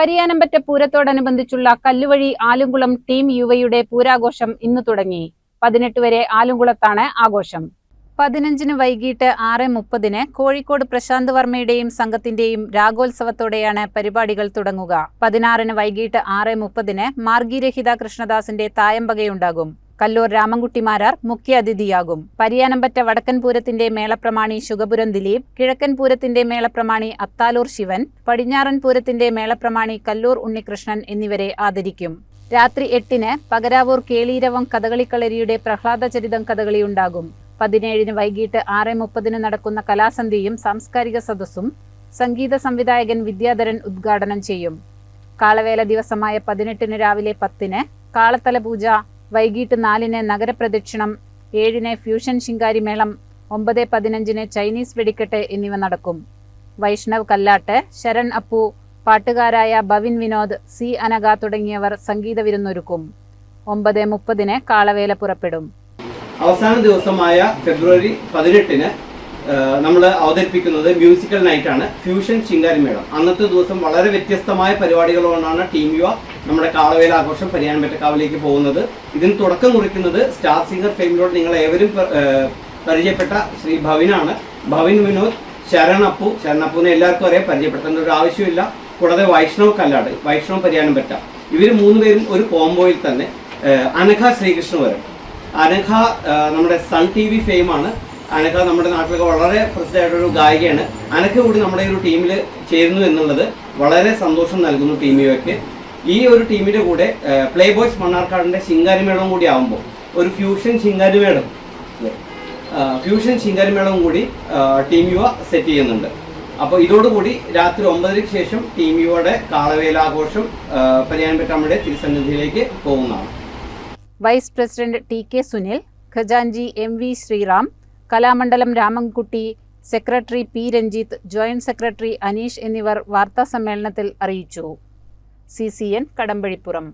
പരിയാനമ്പറ്റ പൂരത്തോടനുബന്ധിച്ചുള്ള കല്ലുവഴി ആലുംകുളം ടീം യുവയുടെ പൂരാഘോഷം ഇന്ന് തുടങ്ങി. പതിനെട്ട് വരെ ആലുംകുളത്താണ് ആഘോഷം. പതിനഞ്ചിന് വൈകിട്ട് ആറ് മുപ്പതിന് കോഴിക്കോട് പ്രശാന്ത് വർമ്മയുടെയും സംഘത്തിന്റെയും രാഗോത്സവത്തോടെയാണ് പരിപാടികൾ തുടങ്ങുക. പതിനാറിന് വൈകിട്ട് ആറ് മുപ്പതിന് മാർഗീരഹിത കൃഷ്ണദാസിന്റെ തായമ്പകയുണ്ടാകും. കല്ലൂർ രാമൻകുട്ടിമാരാർ മുഖ്യ അതിഥിയാകും പരിയാനമ്പറ്റ വടക്കൻ പൂരത്തിന്റെ മേളപ്രമാണി ശുഗപുരം ദിലീപ് കിഴക്കൻപൂരത്തിന്റെ മേളപ്രമാണി അത്താലൂർ ശിവൻ പടിഞ്ഞാറൻ പൂരത്തിന്റെ മേളപ്രമാണി കല്ലൂർ ഉണ്ണികൃഷ്ണൻ എന്നിവരെ ആദരിക്കും. രാത്രി എട്ടിന് പകരാവൂർ കേളീരവം കഥകളിക്കളരിയുടെ പ്രഹ്ലാദചരിതം കഥകളി ഉണ്ടാകും പതിനേഴിന് വൈകിട്ട് ആറ് മുപ്പതിന് നടക്കുന്ന കലാസന്ധ്യയും സാംസ്കാരിക സദസ്സും സംഗീത സംവിധായകൻ വിദ്യാധരൻ ഉദ്ഘാടനം ചെയ്യും. കാളവേല ദിവസമായ പതിനെട്ടിന് രാവിലെ പത്തിന് കാളത്തല പൂജ വൈകിട്ട് നാലിന് നഗരപ്രദക്ഷിണം ഏഴിന് ഫ്യൂഷൻ ശിങ്കാരി മേളം ഒമ്പത് പതിനഞ്ചിന് ചൈനീസ് വെടിക്കെട്ട് എന്നിവ നടക്കും. വൈഷ്ണവ് കല്ലാട്ട് ശരൺ അപ്പു പാട്ടുകാരായ ഭവിൻ വിനോദ് സി അനഗ തുടങ്ങിയവർ സംഗീത വിരുന്നൊരുക്കും. ഒമ്പത് മുപ്പതിന് കാളവേല പുറപ്പെടും. അവസാന ദിവസമായ ഫെബ്രുവരി പതിനെട്ടിന് നമ്മൾ അവതരിപ്പിക്കുന്നത് മ്യൂസിക്കൽ നൈറ്റ് ആണ് ഫ്യൂഷൻ ചിങ്കാരി മേളം. അന്നത്തെ ദിവസം വളരെ വ്യത്യസ്തമായ പരിപാടികളോടാണ് ടീം യുവ നമ്മുടെ കാളവേല ആഘോഷം പരിയാൻപറ്റക്കാവിലേക്ക് പോകുന്നത്. ഇതിന് തുടക്കം കുറിക്കുന്നത് സ്റ്റാർ സിംഗർ ഫേമിലോട് നിങ്ങൾ ഏവരും പരിചയപ്പെട്ട ശ്രീ ഭവിനാണ്. ഭവിൻ വിനോദ് ശരൺ അപ്പു. എല്ലാവർക്കും അറിയാം. പരിചയപ്പെടുത്തേണ്ട ഒരു ആവശ്യമില്ല. കൂടാതെ വൈഷ്ണവ് കല്ലാട് വൈഷ്ണവ് പരിയാനമ്പറ്റ. ഇവർ മൂന്നുപേരും ഒരു കോംബോയിൽ തന്നെ അനഘ ശ്രീകൃഷ്ണ വരും. അനഘ നമ്മുടെ സൺ ടി വി ഫെയിമാണ്. അനഘ നമ്മുടെ നാട്ടിലൊക്കെ വളരെ പ്രസിദ്ധമായിട്ടൊരു ഗായികയാണ്. അനഘ കൂടി നമ്മുടെ ഒരു ടീമിൽ ചേരുന്നു എന്നുള്ളത് വളരെ സന്തോഷം നൽകുന്നു ടീം യുവയ്ക്ക് ഈ ഒരു ടീമിന്റെ കൂടെ പ്ലേ ബോയ്സ് മണ്ണാർക്കാടിന്റെ ശിങ്കാരിമേളവും കൂടി ആവുമ്പോൾ ഒരു ഫ്യൂഷൻ ശിങ്കാരിമേളം ഫ്യൂഷൻ ശിങ്കാരിമേളവും കൂടി ടീം യുവ സെറ്റ് ചെയ്യുന്നുണ്ട്. അപ്പോൾ ഇതോടുകൂടി രാത്രി ഒമ്പതരയ്ക്ക് ശേഷം ടീം യുവയുടെ കാളവേലാഘോഷം പരിയാൻപറ്റമ്മയുടെ തിരുസന്നിധിയിലേക്ക് പോകുന്നതാണ്. Vice president T K Sunil ഖജാൻജി M V Sreeram Kalamandalam Ramankutty secretary P Ranjith joint secretary Aneesh എന്നിവർ വാർത്താസമ്മേളനത്തിൽ അറിയിച്ചു. C C N Kadampazhipuram